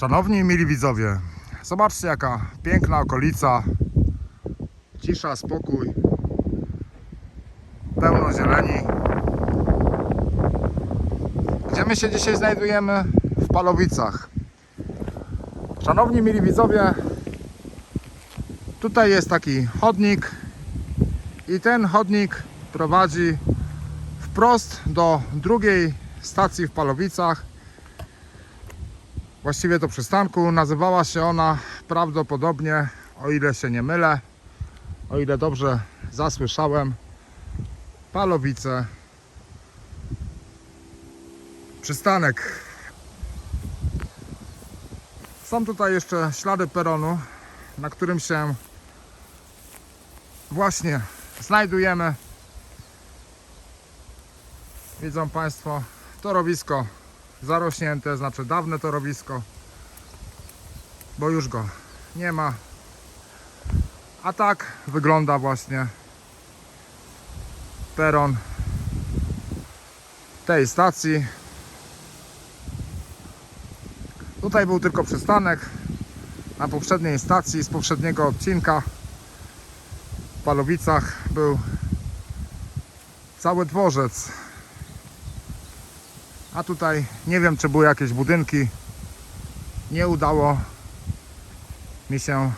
Szanowni mili widzowie, zobaczcie jaka piękna okolica, cisza, spokój, pełno zieleni. Gdzie my się dzisiaj znajdujemy? W Palowicach. Szanowni mili widzowie, tutaj jest taki chodnik i ten chodnik prowadzi wprost do drugiej stacji w Palowicach. Właściwie to przystanku. Nazywała się ona prawdopodobnie, o ile się nie mylę, o ile dobrze zasłyszałem, Palowice. Przystanek. Są tutaj jeszcze ślady peronu, na którym się właśnie znajdujemy. Widzą Państwo torowisko zarośnięte, znaczy dawne torowisko, bo już go nie ma. A tak wygląda właśnie peron tej stacji. Tutaj był tylko przystanek na poprzedniej stacji z poprzedniego odcinka w Palowicach był cały dworzec a tutaj nie wiem, czy były jakieś budynki. Nie udało mi się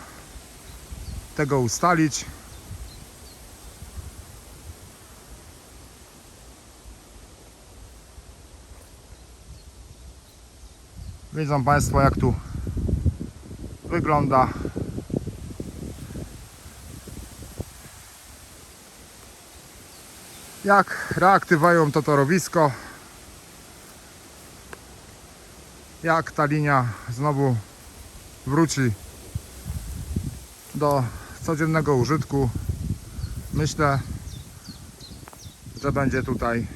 tego ustalić. Widzą Państwo, jak tu wygląda. Jak reaktywają to torowisko. Jak ta linia znowu wróci do codziennego użytku. Myślę, że będzie tutaj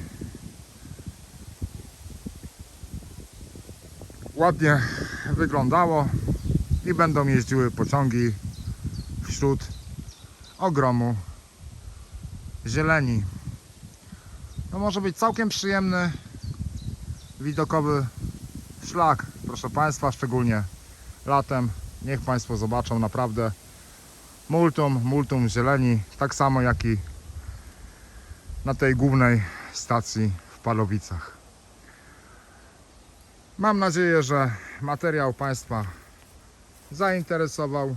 ładnie wyglądało i będą jeździły pociągi wśród ogromu zieleni. To może być całkiem przyjemny widokowy szlak, proszę Państwa, szczególnie latem. Niech Państwo zobaczą naprawdę multum, multum zieleni, tak samo jak i na tej głównej stacji w Palowicach. Mam nadzieję, że materiał Państwa zainteresował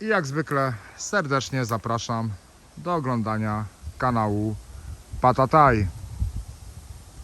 i jak zwykle serdecznie zapraszam do oglądania kanału Patataj.